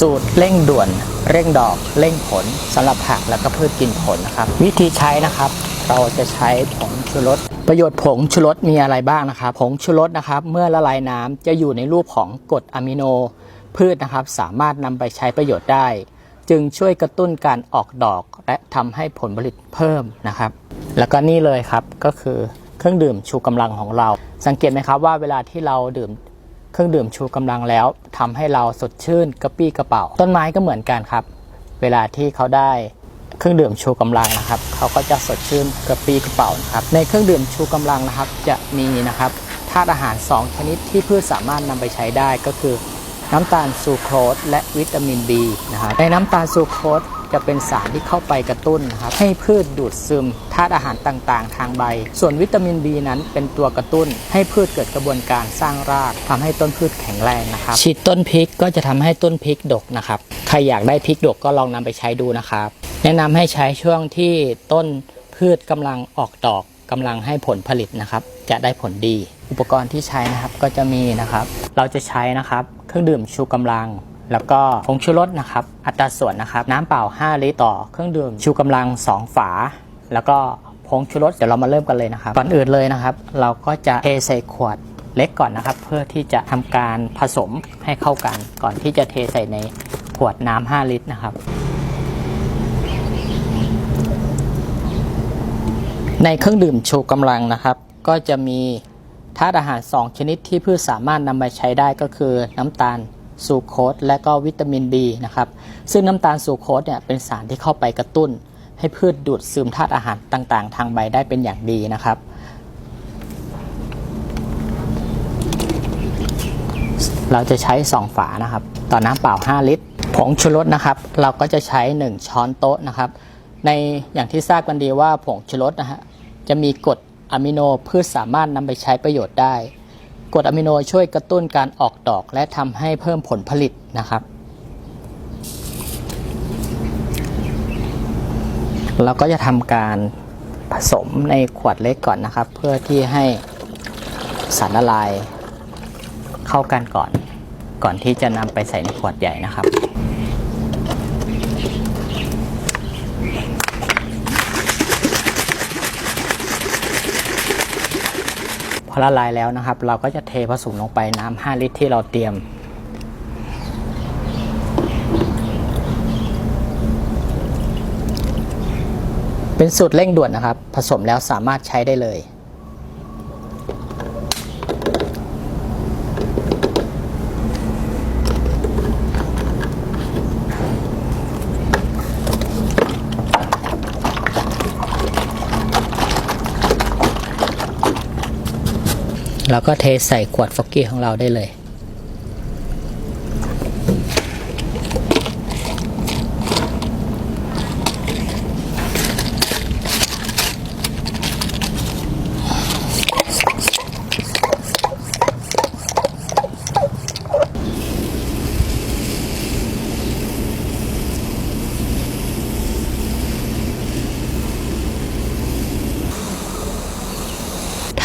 สูตรเร่งด่วน เร่งดอก เร่งผลสำหรับผักและก็พืชกินผลนะครับ วิธีใช้นะครับเราจะใช้ผงชูรส ประโยชน์ผงชูรสมีอะไรบ้างนะครับ ผงชูรสนะครับ เมื่อละลายน้ำจะอยู่ในรูปของกรดอะมิโน พืชนะครับ สามารถนำไปใช้ประโยชน์ได้ จึงช่วยกระตุ้นการออกดอกและทำให้ผลผลิตเพิ่มนะครับ แล้วก็นี่เลยครับก็คือเครื่องดื่มชูกำลังของเรา สังเกตไหมครับว่าเวลาที่เราดื่ม เครื่องดื่มชูกำลังแล้วทำให้เราสดชื่นกระปี้กระเป๋า ต้นไม้ก็เหมือนกันครับ เวลาที่เขาได้เครื่องดื่มชูกำลังนะครับ เขาก็จะสดชื่นกระปี้กระเป๋านะครับ ในเครื่องดื่มชูกำลังนะครับจะมีนะครับธาตุอาหาร 2 ชนิดที่พืชสามารถนำไปใช้ได้ก็คือ น้ำตาลซูโครสและวิตามิน B นะครับในน้ำตาลซูโครส จะเป็นสารที่เข้าไปกระตุ้นนะครับให้พืชดูดซึมธาตุอาหารต่างๆ ทางใบ ส่วนวิตามิน B นั้นเป็นตัวกระตุ้น ให้พืชเกิดกระบวนการสร้างรากทำให้ต้นพืชแข็งแรงนะครับฉีดต้นพริกก็จะทำให้ต้นพริกดกนะครับใครอยากได้พริกดกก็ลองนำไปใช้ดูนะครับ แนะนำให้ใช้ช่วงที่ต้นพืชกำลังออกดอกกำลังให้ผลผลิตนะครับ จะได้ผลดี อุปกรณ์ที่ใช้นะครับก็จะมีนะครับ เราจะใช้นะครับ เครื่องดื่มชูกำลัง แล้วก็ผงชูรสนะครับ อัตราส่วนนะครับ น้ำเปล่า 5 ลิตรต่อเครื่องดื่ม ชูกำลัง 2 ฝา แล้วก็ผงชูรสเดี๋ยวเรามาเริ่มกันเลยนะครับ ก่อนอื่นเลยนะครับ เราก็จะเทใส่ขวดเล็กก่อนนะครับ เพื่อที่จะทำการผสมให้เข้ากัน ก่อนที่จะเทใส่ในขวดน้ำ5ลิตรนะครับ ในเครื่องดื่มชูกำลังนะครับ ก็จะมีธาตุอาหาร 2 ชนิดที่พืชสามารถนำมาใช้ได้ก็คือน้ำตาล ซูโคสและก็วิตามิน B นะครับซึ่งน้ำตาลซูโคสเนี่ยเป็นสารที่เข้าไปกระตุ้น ให้พืชดูดซึมธาตุอาหารต่างๆ ทางใบได้เป็นอย่างดีนะครับ เราจะใช้ 2 ฝานะครับ ต่อน้ำเปล่า 5 ลิตร ผงชูรสนะครับ เราก็จะใช้ 1 ช้อนโต๊ะนะครับ ในอย่างที่ทราบกันดีว่าผงชูรสนะฮะจะมีกรดอะมิโนพืชสามารถนำไปใช้ประโยชน์ได้ กรดอะมิโนช่วยกระตุ้นการออกดอกและทำให้เพิ่มผลผลิตนะครับ เราก็จะทำการผสมในขวดเล็กก่อนนะครับ เพื่อที่ให้สารละลายเข้ากันก่อน ก่อนที่จะนำไปใส่ในขวดใหญ่นะครับ อละลายแล้วนะครับ เราก็จะเทผสมลงไปน้ำ5ลิตรที่เราเตรียม เป็นสูตรเร่งด่วนนะครับ ผสมแล้วสามารถใช้ได้เลย แล้วก็เทใส่ขวดฟอกกี้ของเราได้เลย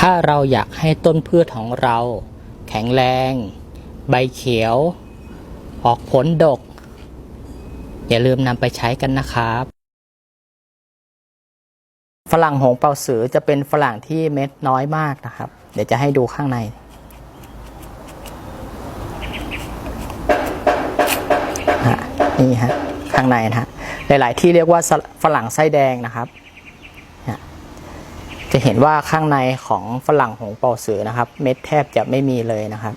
ถ้าเราอยากให้ต้นพืชของเรา แข็งแรง ใบเขียว ออกผลดก อย่าลืมนำไปใช้กันนะครับ ฝรั่งหงเปาสือจะเป็นฝรั่งที่เม็ดน้อยมากนะครับ เดี๋ยวจะให้ดูข้างในนี่ฮะข้างในนะฮะหลาย ๆ ที่เรียกว่าฝรั่งไส้แดงนะครับ จะเห็นว่าข้างในของฝรั่งหงเป่าสือนะครับ เม็ดแทบจะไม่มีเลยนะครับ